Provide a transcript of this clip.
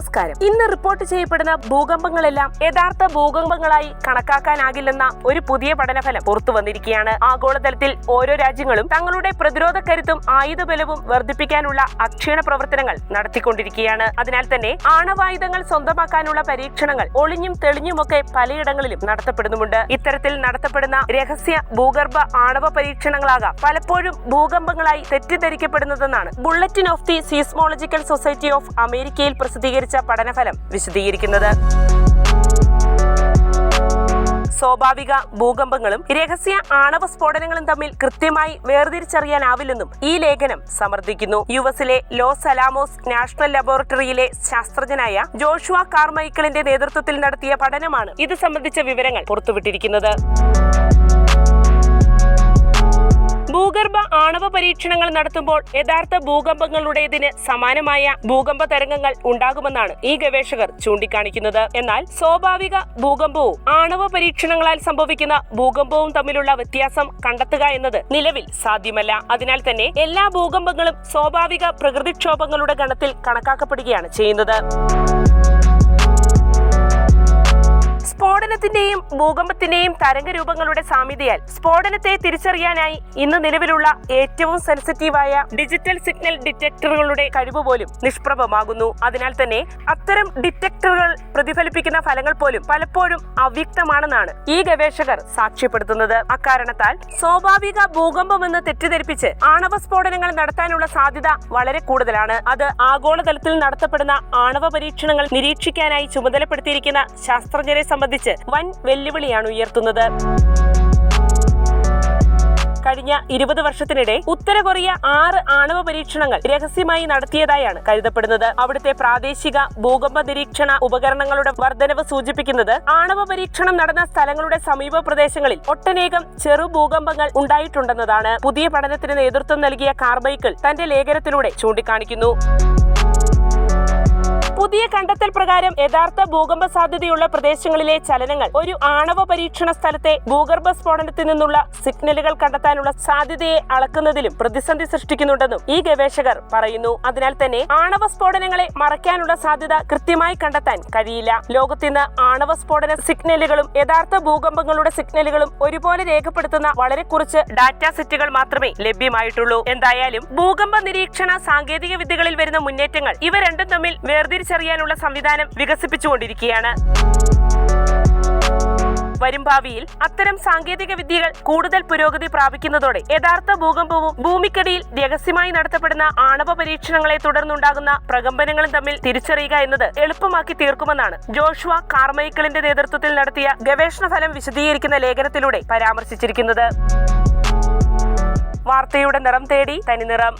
നമസ്കാരം. ഇന്ന് റിപ്പോർട്ട് ചെയ്യപ്പെടുന്ന ഭൂകമ്പങ്ങളെല്ലാം യഥാർത്ഥ ഭൂകമ്പങ്ങളായി കണക്കാക്കാനാകില്ലെന്ന ഒരു പുതിയ പഠനഫലം പുറത്തു വന്നിരിക്കുകയാണ്. ആഗോളതലത്തിൽ ഓരോ രാജ്യങ്ങളും തങ്ങളുടെ പ്രതിരോധ കരുത്തും ആയുധബലവും വർദ്ധിപ്പിക്കാനുള്ള അക്ഷീണ പ്രവർത്തനങ്ങൾ നടത്തിക്കൊണ്ടിരിക്കുകയാണ്. അതിനാൽ തന്നെ ആണവായുധങ്ങൾ സ്വന്തമാക്കാനുള്ള പരീക്ഷണങ്ങൾ ഒളിഞ്ഞും തെളിഞ്ഞുമൊക്കെ പലയിടങ്ങളിലും നടത്തപ്പെടുന്നുമുണ്ട്. ഇത്തരത്തിൽ നടത്തപ്പെടുന്ന രഹസ്യ ഭൂഗർഭ ആണവ പരീക്ഷണങ്ങളാകാം പലപ്പോഴും ഭൂകമ്പങ്ങളായി തെറ്റിദ്ധരിക്കപ്പെടുന്നതെന്നാണ്. Bulletin of the seismological society of അമേരിക്കയിൽ പ്രസിദ്ധീകരിച്ച പഠനഫലം വിശദീകരിക്കുന്നത്. സ്വാഭാവിക ഭൂകമ്പങ്ങളും രഹസ്യ ആണവ സ്ഫോടനങ്ങളും തമ്മിൽ കൃത്യമായി വേർതിരിച്ചറിയാനാവില്ലെന്നും ഈ ലേഖനം സമർത്ഥിക്കുന്നു. യുഎസിലെ ലോസ് അലാമോസ് നാഷണൽ ലബോറട്ടറിയിലെ ശാസ്ത്രജ്ഞനായ ജോഷുവ കാർമൈക്കിളിന്റെ നേതൃത്വത്തിൽ നടത്തിയ പഠനമാണ് ഇത് സംബന്ധിച്ച വിവരങ്ങൾ പുറത്തുവിട്ടിരിക്കുന്നത്. ആണവ പരീക്ഷണങ്ങൾ നടത്തുമ്പോൾ യഥാർത്ഥ ഭൂകമ്പങ്ങളുടേതിന് സമാനമായ ഭൂകമ്പ തരംഗങ്ങൾ ഉണ്ടാകുമെന്നാണ് ഈ ഗവേഷകർ ചൂണ്ടിക്കാണിക്കുന്നത്. എന്നാൽ സ്വാഭാവിക ഭൂകമ്പവും ആണവ പരീക്ഷണങ്ങളാൽ സംഭവിക്കുന്ന ഭൂകമ്പവും തമ്മിലുള്ള വ്യത്യാസം കണ്ടെത്തുക എന്നത് നിലവിൽ സാധ്യമല്ല. അതിനാൽ തന്നെ എല്ലാ ഭൂകമ്പങ്ങളും സ്വാഭാവിക പ്രകൃതിക്ഷോഭങ്ങളുടെ ഗണത്തിൽ കണക്കാക്കപ്പെടുകയാണ് ചെയ്യുന്നത്. സ്ഫോടനത്തിന്റെയും ഭൂകമ്പത്തിന്റെയും തരംഗരൂപങ്ങളുടെ സാമ്യതയാൽ സ്ഫോടനത്തെ തിരിച്ചറിയാനായി ഇന്ന് നിലവിലുള്ള ഏറ്റവും സെൻസിറ്റീവായ ഡിജിറ്റൽ സിഗ്നൽ ഡിറ്റക്ടറുകളുടെ കഴിവ് പോലും നിഷ്പ്രഭമാകുന്നു. അതിനാൽ തന്നെ അത്തരം ഡിറ്റക്ടറുകൾ പ്രതിഫലിപ്പിക്കുന്ന ഫലങ്ങൾ പോലും പലപ്പോഴും അവ്യക്തമാണെന്നാണ് ഈ ഗവേഷകർ സാക്ഷ്യപ്പെടുത്തുന്നത്. അക്കാരണത്താൽ സ്വാഭാവിക ഭൂകമ്പമെന്ന് തെറ്റിദ്ധരിപ്പിച്ച് ആണവ സ്ഫോടനങ്ങൾ നടത്താനുള്ള സാധ്യത വളരെ കൂടുതലാണ്. അത് ആഗോളതലത്തിൽ നടത്തപ്പെടുന്ന ആണവ പരീക്ഷണങ്ങൾ നിരീക്ഷിക്കാനായി ചുമതലപ്പെടുത്തിയിരിക്കുന്ന ശാസ്ത്രജ്ഞരെ സംബന്ധിച്ച് വൻ വെല്ലുവിളിയാണ് ഉയർത്തുന്നത്. കഴിഞ്ഞ ഇരുപത് വർഷത്തിനിടെ ഉത്തര കൊറിയ ആറ് ആണവ പരീക്ഷണങ്ങൾ രഹസ്യമായി നടത്തിയതായാണ് കരുതപ്പെടുന്നത്. അവിടുത്തെ പ്രാദേശിക ഭൂകമ്പ നിരീക്ഷണ ഉപകരണങ്ങളുടെ വർധനവ് സൂചിപ്പിക്കുന്നത് ആണവ പരീക്ഷണം നടന്ന സ്ഥലങ്ങളുടെ സമീപ പ്രദേശങ്ങളിൽ ഒട്ടനേകം ചെറു ഭൂകമ്പങ്ങൾ ഉണ്ടായിട്ടുണ്ടെന്നതാണ്. പുതിയ പഠനത്തിന് നേതൃത്വം നൽകിയ കാർബൈക്കിൾ തന്റെ ലേഖനത്തിലൂടെ ചൂണ്ടിക്കാണിക്കുന്നു. കണ്ടെത്തൽ പ്രകാരം യഥാർത്ഥ ഭൂകമ്പ സാധ്യതയുള്ള പ്രദേശങ്ങളിലെ ചലനങ്ങൾ ഒരു ആണവ പരീക്ഷണ സ്ഥലത്തെ ഭൂഗർഭ സ്ഫോടനത്തിൽ നിന്നുള്ള സിഗ്നലുകൾ കണ്ടെത്താനുള്ള സാധ്യതയെ അളക്കുന്നതിലും പ്രതിസന്ധി സൃഷ്ടിക്കുന്നുണ്ടെന്നും ഈ ഗവേഷകർ പറയുന്നു. അതിനാൽ തന്നെ ആണവ സ്ഫോടനങ്ങളെ മറയ്ക്കാനുള്ള സാധ്യത കൃത്യമായി കണ്ടെത്താൻ കഴിയില്ല. ലോകത്തിന്ന് ആണവ സ്ഫോടന സിഗ്നലുകളും യഥാർത്ഥ ഭൂകമ്പങ്ങളുടെ സിഗ്നലുകളും ഒരുപോലെ രേഖപ്പെടുത്തുന്ന വളരെ കുറച്ച് ഡാറ്റ സെറ്റുകൾ മാത്രമേ ലഭ്യമായിട്ടുള്ളൂ. എന്തായാലും ഭൂകമ്പ നിരീക്ഷണ സാങ്കേതിക വിദ്യകളിൽ വരുന്ന മുന്നേറ്റങ്ങൾ ഇവ രണ്ടും തമ്മിൽ വേർതിരിച്ചറിയാനുള്ള സംവിധാനം വികസിപ്പിച്ചുകൊണ്ടിരിക്കുകയാണ്. വരും ഭാവിയിൽ അത്തരം സാങ്കേതിക വിദ്യകൾ കൂടുതൽ പുരോഗതി പ്രാപിക്കുന്നതോടെ യഥാർത്ഥ ഭൂകമ്പവും ഭൂമിക്കടിയിൽ രഹസ്യമായി നടത്തപ്പെടുന്ന ആണവ പരീക്ഷണങ്ങളെ തുടർന്നുണ്ടാകുന്ന പ്രകമ്പനങ്ങളും തമ്മിൽ തിരിച്ചറിയുക എന്നത് എളുപ്പമാക്കി തീർക്കുമെന്നാണ് ജോഷുവ കാർമൈക്കിളിന്റെ നേതൃത്വത്തിൽ നടത്തിയ ഗവേഷണ ഫലം വിശദീകരിക്കുന്ന ലേഖനത്തിലൂടെ പരാമർശിച്ചിരിക്കുന്നത്. വാർത്തയുടെ നിറം തേടി തനിനിറം